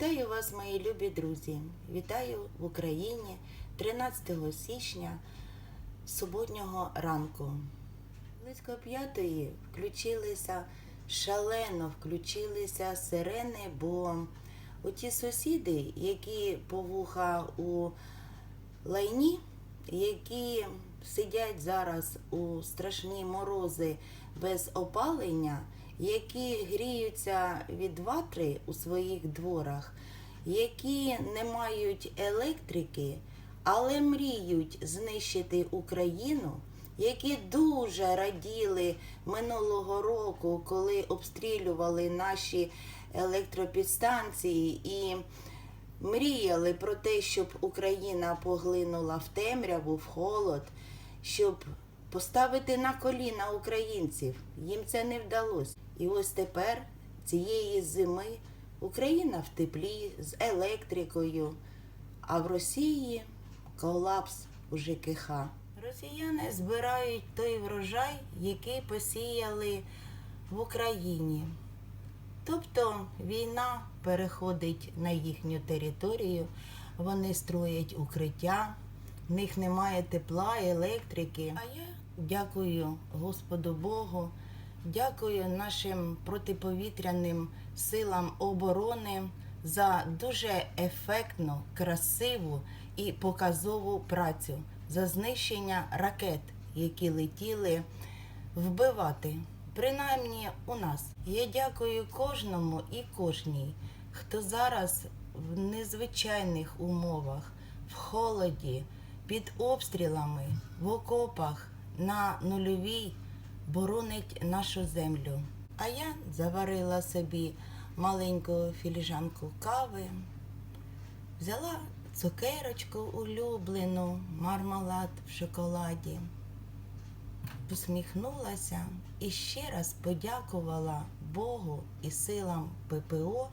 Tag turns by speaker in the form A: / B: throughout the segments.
A: Вітаю вас, мої любі друзі! Вітаю в Україні 13 січня суботнього ранку. Близько п'ятої включилися шалено, включилися сирени, бо оті сусіди, які по вуха у лайні, які сидять зараз у страшні морози без опалення, які гріються від ватри у своїх дворах, які не мають електрики, але мріють знищити Україну, які дуже раділи минулого року, коли обстрілювали наші електропідстанції і мріяли про те, щоб Україна поглинула в темряву, в холод, щоб поставити на коліна українців. Їм це не вдалося. І ось тепер, цієї зими, Україна в теплі з електрикою, а в Росії колапс у ЖКХ. Росіяни збирають той врожай, який посіяли в Україні. Тобто війна переходить на їхню територію, вони строять укриття, в них немає тепла, електрики. А я дякую Господу Богу, дякую нашим протиповітряним силам оборони за дуже ефектну, красиву і показову працю, за знищення ракет, які летіли вбивати. Принаймні у нас. Я дякую кожному і кожній, хто зараз в незвичайних умовах, в холоді, під обстрілами, в окопах на нульовій боронить нашу землю. А я заварила собі маленьку філіжанку кави, взяла цукерочку улюблену, мармелад в шоколаді посміхнулася і ще раз подякувала Богу і силам ППО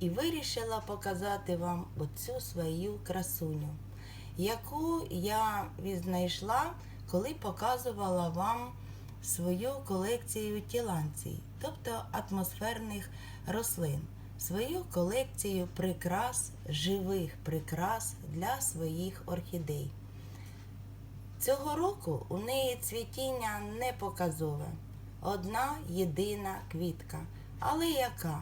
A: і вирішила показати вам оцю свою красуню, яку я віднайшла, коли показувала вам свою колекцію тіланцій, тобто атмосферних рослин, свою колекцію прикрас, живих прикрас для своїх орхідей. Цього року у неї цвітіння не показове. Одна єдина квітка. Але яка?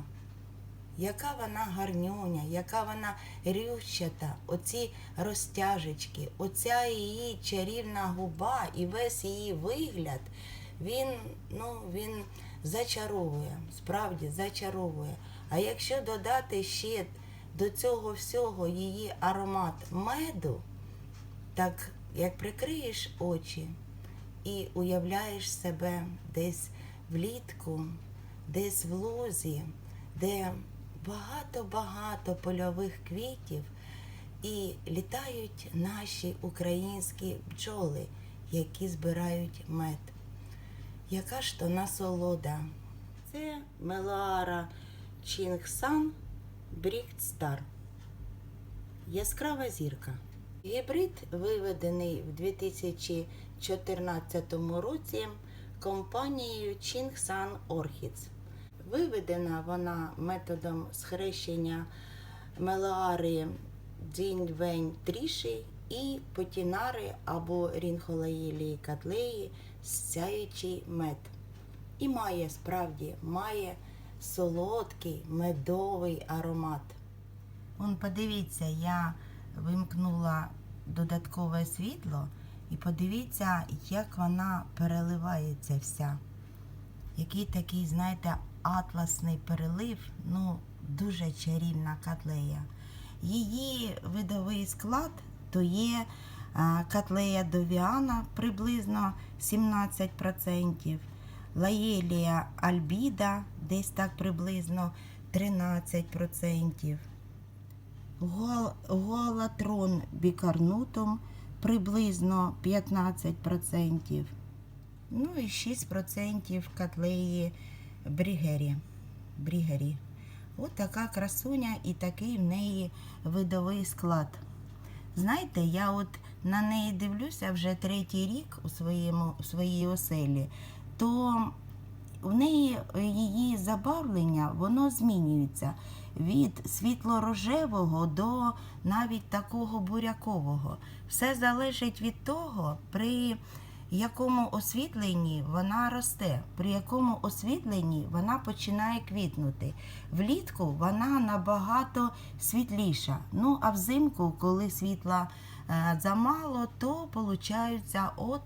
A: Яка вона гарнюня, яка вона рющата, оці розтяжечки, оця її чарівна губа і весь її вигляд, він, ну, він зачаровує, справді зачаровує. А якщо додати ще до цього всього її аромат меду, так як прикриєш очі і уявляєш себе десь влітку, десь в лузі, де багато-багато польових квітів, і літають наші українські бджоли, які збирають мед. Яка ж то насолода? Це Мелара Чінгсан Брікстар. Яскрава зірка. Гібрид виведений в 2014 році компанією Chingsan Orchids. Виведена вона методом схрещення мелаари дзіньвень тріші і потінари або рінхолаїлії катлеї сяючий мед. І має справді має солодкий медовий аромат. Он подивіться, я вимкнула додаткове світло і подивіться, як вона переливається вся. Який такий, знаєте, атласний перелив, ну, дуже чарівна котлея. Її видовий склад то є котлея довіана приблизно 17%, лаєлія альбіда десь так приблизно 13%. Голатрон бікарнутум приблизно 15%. Ну і 6% котлеї брігері. брігері. От така красуня і такий в неї видовий склад. Знаєте, я от на неї дивлюся вже третій рік у, своєму, у своїй оселі, то в неї е, її забарвлення воно змінюється від світло-рожевого до навіть такого бурякового. Все залежить від того, при якому освітленні вона росте, при якому освітленні вона починає квітнути. Влітку вона набагато світліша. Ну а взимку, коли світла е, замало, то получаються от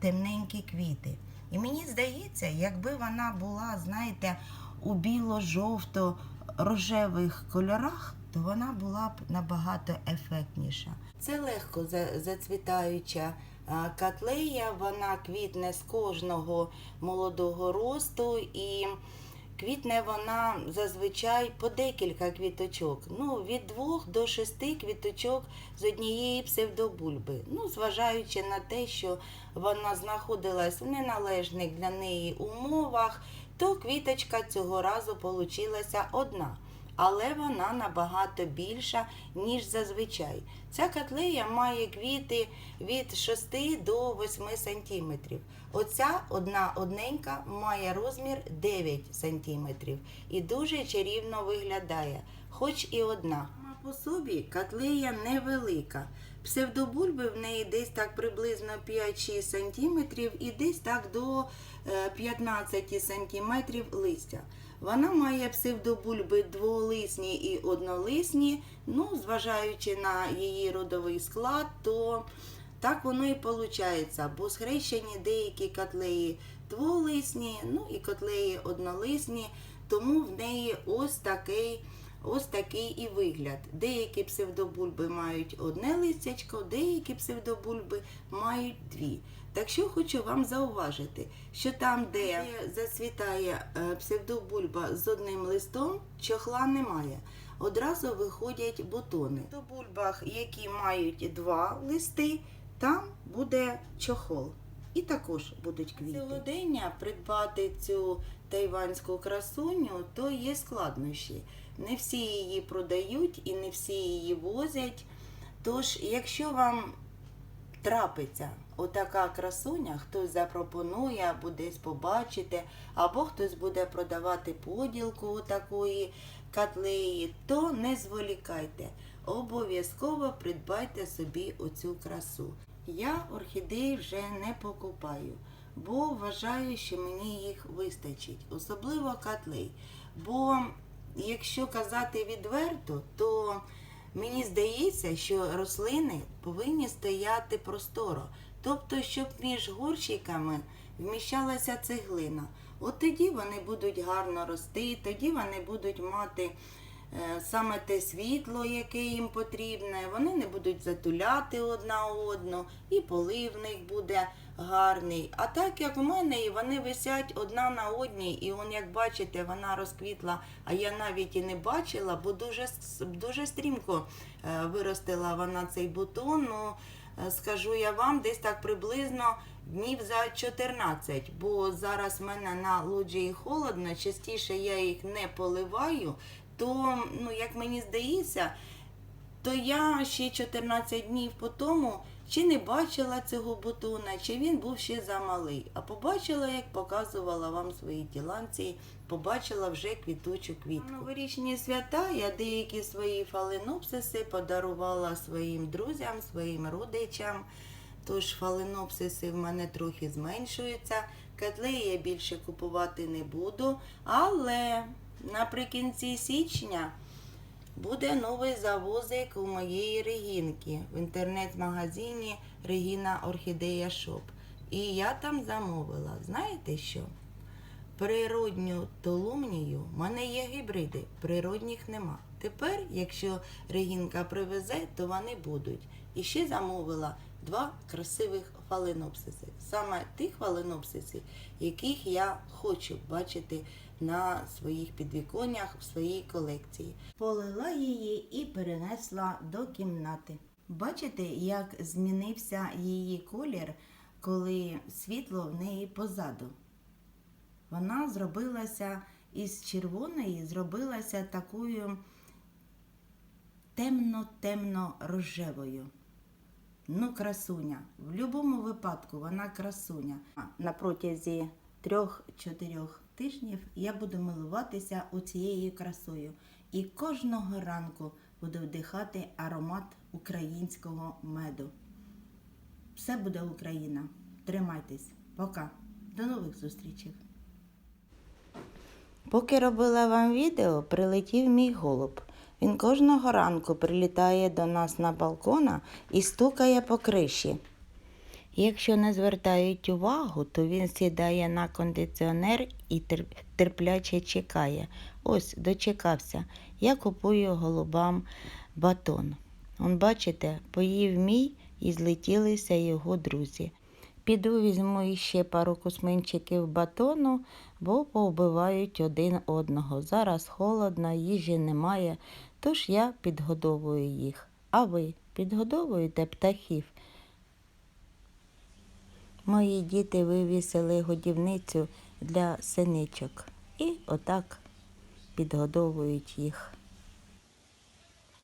A: темненькі квіти. І мені здається, якби вона була, знаєте, у біло-жовто-рожевих кольорах, то вона була б набагато ефектніша. Це легко зацвітаюча котлея, вона квітне з кожного молодого росту і квітне вона зазвичай по декілька квіточок. Ну, від двох до шести квіточок з однієї псевдобульби. Ну, зважаючи на те, що вона знаходилась в неналежних для неї умовах, то квіточка цього разу получилася одна. Але вона набагато більша, ніж зазвичай. Ця котлея має квіти від 6 до 8 сантиметрів. Оця одна одненька має розмір 9 сантиметрів і дуже чарівно виглядає, хоч і одна. По собі котлея невелика. Псевдобульби в неї десь так приблизно 5-6 сантиметрів і десь так до е, 15 сантиметрів листя. Вона має псевдобульби дволисні і однолисні. Ну, зважаючи на її родовий склад, то так воно і виходить, бо схрещені деякі котлеї дволисні, ну і котлеї однолисні, тому в неї ось такий. Ось такий і вигляд. Деякі псевдобульби мають одне листячко, деякі псевдобульби мають дві. Так що хочу вам зауважити, що там, де зацвітає е, псевдобульба з одним листом, чохла немає. Одразу виходять бутони. В бульбах, які мають два листи, там буде чохол. І також будуть квіти. Сьогодення придбати цю тайванську красуню, то є складнощі. Не всі її продають і не всі її возять. Тож, якщо вам трапиться отака красуня, хтось запропонує або десь побачите, або хтось буде продавати поділку такої котлеї, то не зволікайте. Обов'язково придбайте собі оцю красу. Я орхідеї вже не покупаю, бо вважаю, що мені їх вистачить, особливо котлей. Бо якщо казати відверто, то мені здається, що рослини повинні стояти просторо, тобто, щоб між горщиками вміщалася цеглина. От тоді вони будуть гарно рости, тоді вони будуть мати саме те світло, яке їм потрібне. Вони не будуть затуляти одна одну, і полив в них буде гарний. А так як в мене, і вони висять одна на одній, і он, як бачите, вона розквітла, а я навіть і не бачила, бо дуже, дуже стрімко е, виростила вона цей бутон. Ну, е, скажу я вам, десь так приблизно днів за 14, бо зараз в мене на лоджії холодно, частіше я їх не поливаю, то, ну, як мені здається, то я ще 14 днів по тому чи не бачила цього бутона, чи він був ще замалий. А побачила, як показувала вам свої тіланці, побачила вже квітучу квітку. Новорічні свята я деякі свої фаленопсиси подарувала своїм друзям, своїм родичам. Тож фаленопсиси в мене трохи зменшуються. Котлеї я більше купувати не буду. Але наприкінці січня буде новий завозик у моєї Регінки в інтернет-магазині Регіна Орхідея Шоп. І я там замовила, знаєте що? Природню толумнію в мене є гібриди, природніх нема. Тепер, якщо Регінка привезе, то вони будуть. І ще замовила два красивих фаленопсиси. Саме тих фаленопсисів, яких я хочу бачити на своїх підвіконнях в своїй колекції. Полила її і перенесла до кімнати. Бачите, як змінився її колір, коли світло в неї позаду. Вона зробилася із червоної, зробилася такою темно-темно-рожевою. Ну, красуня. В будь-якому випадку вона красуня. На протязі трьох-чотирьох тижнів я буду милуватися цією красою. І кожного ранку буду вдихати аромат українського меду. Все буде Україна. Тримайтесь. Пока. До нових зустрічей. Поки робила вам відео, прилетів мій голуб. Він кожного ранку прилітає до нас на балкона і стукає по криші. Якщо не звертають увагу, то він сідає на кондиціонер і терпляче чекає. Ось, дочекався. Я купую голубам батон. Он, бачите, поїв мій і злетілися його друзі. Піду візьму іще пару кусминчиків батону, бо повбивають один одного. Зараз холодно, їжі немає, тож я підгодовую їх. А ви підгодовуєте птахів? Мої діти вивісили годівницю для синичок і отак підгодовують їх.